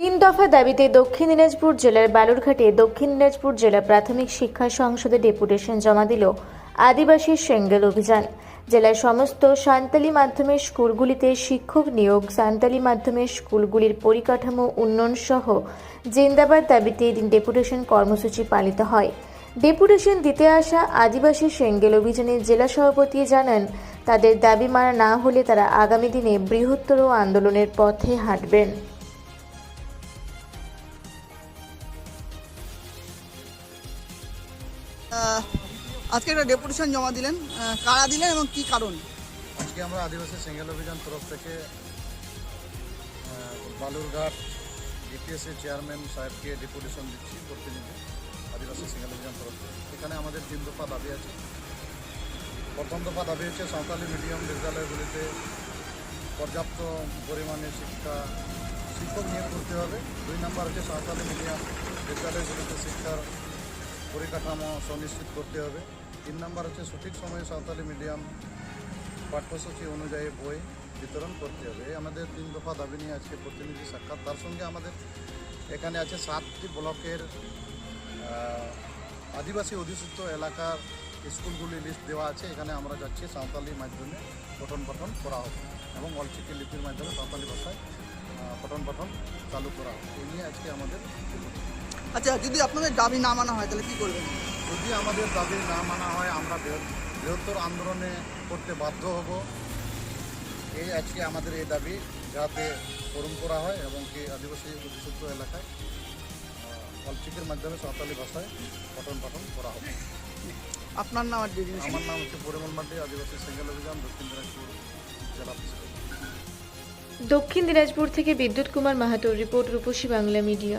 তিন দফা দাবিতে দক্ষিণ দিনাজপুর জেলার বালুরঘাটে দক্ষিণ দিনাজপুর জেলা প্রাথমিক শিক্ষা সংসদে ডেপুটেশন জমা দিল আদিবাসী সেঙ্গেল অভিযান। জেলার সমস্ত সান্তালি মাধ্যমের স্কুলগুলিতে শিক্ষক নিয়োগ, সান্তালি মাধ্যমের স্কুলগুলির পরিকাঠামো উন্নয়ন সহ জিন্দাবাদ দাবিতে এদিন ডেপুটেশন কর্মসূচি পালিত হয়। ডেপুটেশন দিতে আসা আদিবাসী সেঙ্গেল অভিযানের জেলা সভাপতি জানান, তাদের দাবি মানা না হলে তারা আগামী দিনে বৃহত্তর আন্দোলনের পথে হাঁটবেন। আজকে একটা ডেপুটেশন জমা দিলেন। কারা দিলেন এবং কি কারণ? আজকে আমরা আদিবাসী সিঙ্গেল অভিযান তরফ থেকে বালুরঘাট ডিপিএসসি চেয়ারম্যান সাহেবকে ডেপুটেশন দিচ্ছি, প্রতিনিধি আদিবাসী সিঙ্গেল অভিযান তরফ থেকে। এখানে আমাদের তিন দফা দাবি আছে। প্রথম দফা দাবি হচ্ছে সাঁওতালি মিডিয়াম বিদ্যালয়গুলিতে পর্যাপ্ত পরিমাণে শিক্ষা, শিক্ষক নিয়োগ করতে হবে। দুই নম্বর হচ্ছে সাঁওতালি মিডিয়াম বিদ্যালয়গুলিতে শিক্ষার পরিকাঠামো সুনিশ্চিত করতে হবে। তিন নম্বর হচ্ছে সঠিক সময়ে সাঁওতালি মিডিয়াম পাঠ্যসূচি অনুযায়ী বই বিতরণ করতে হবে। আমাদের তিন দফা দাবি নিয়ে আজকে প্রতিনিধি সাক্ষাৎ। তার সঙ্গে আমাদের এখানে আছে সাতটি ব্লকের আদিবাসী অধিষ্ঠিত এলাকার স্কুলগুলি লিস্ট দেওয়া আছে। এখানে আমরা যাচ্ছি সাঁওতালি মাধ্যমে পঠন পাঠন করা হবে এবং অলচিকি লিপির মাধ্যমে সাঁওতালি ভাষায় পঠন পাঠন চালু করা হবে। এই নিয়ে আজকে আমাদের আচ্ছা যদি আপনাদের দাবি না মানা হয় তাহলে কি করবেন? যদি আমাদের দাবি না মানা হয় আমরা বৃহত্তর আন্দোলনে করতে বাধ্য হব। এই আজকে আমাদের এই দাবি যাতে পূরণ করা হয় এবং কি আদিবাসী অধিষ্ঠিত এলাকায় অলচিকের মাধ্যমে সাঁওতালি ভাষায় পঠন পাঠন করা হবে। আপনার নাম আর আমার নাম? হচ্ছে পরিমল মান্ডি আদিবাসী সিঙ্গেল অভিযান দক্ষিণ দিনাজপুর জেলা দক্ষিণ দিনাজপুর থেকে বিদ্যুৎ কুমার মাহাতোর রিপোর্ট রূপসী বাংলা মিডিয়া।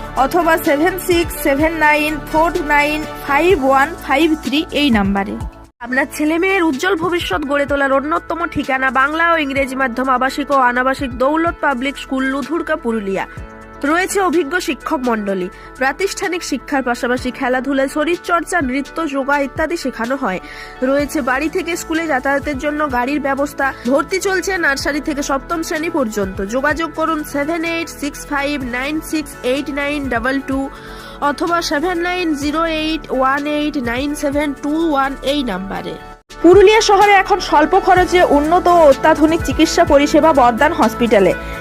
অথবা seven six, seven nine, four nine, five one, five three এই নাম্বারে। আপনার ছেলে মেয়ের উজ্জ্বল ভবিষ্যৎ গড়ে তোলার অন্যতম ঠিকানা বাংলা ও ইংরেজি মাধ্যম আবাসিক ও অনাবাসিক দৌলত পাবলিক স্কুল, লুধুরকা, পুরুলিয়া। রয়েছে অভিজ্ঞ শিক্ষক মণ্ডলী। প্রাতিষ্ঠানিক শিক্ষার পাশাপাশি খেলাধুলা, শরীরচর্চা, নৃত্য, যোগা ইত্যাদি শেখানো হয়। রয়েছে বাড়ি থেকে স্কুলে যাতায়াতের জন্য গাড়ির ব্যবস্থা। ভর্তি চলছে নার্সারি থেকে সপ্তম শ্রেণি পর্যন্ত। যোগাযোগ করুন seven eight six five nine six eight nine double two অথবা seven nine zero eight one eight nine seven two one এই নাম্বারে। পুরুলিয়া শহরে এখন স্বল্প খরচে উন্নত ও অত্যাধুনিক চিকিৎসা পরিষেবা বর্দান হসপিটালে।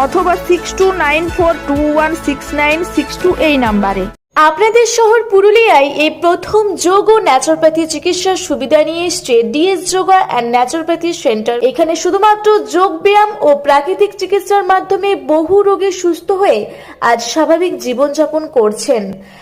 অথবা six two nine four two one six nine six two এই নাম্বারে। আপনাদের শহর পুরুলিয়ায় এই প্রথম যোগ ও ন্যাচুরোপ্যাথি চিকিৎসার সুবিধা নিয়ে এসছে DS yoga and naturopathy centre এখানে শুধুমাত্র যোগ ব্যায়াম ও প্রাকৃতিক চিকিৎসার মাধ্যমে বহু রোগে সুস্থ হয়ে আজ স্বাভাবিক জীবনযাপন করছেন।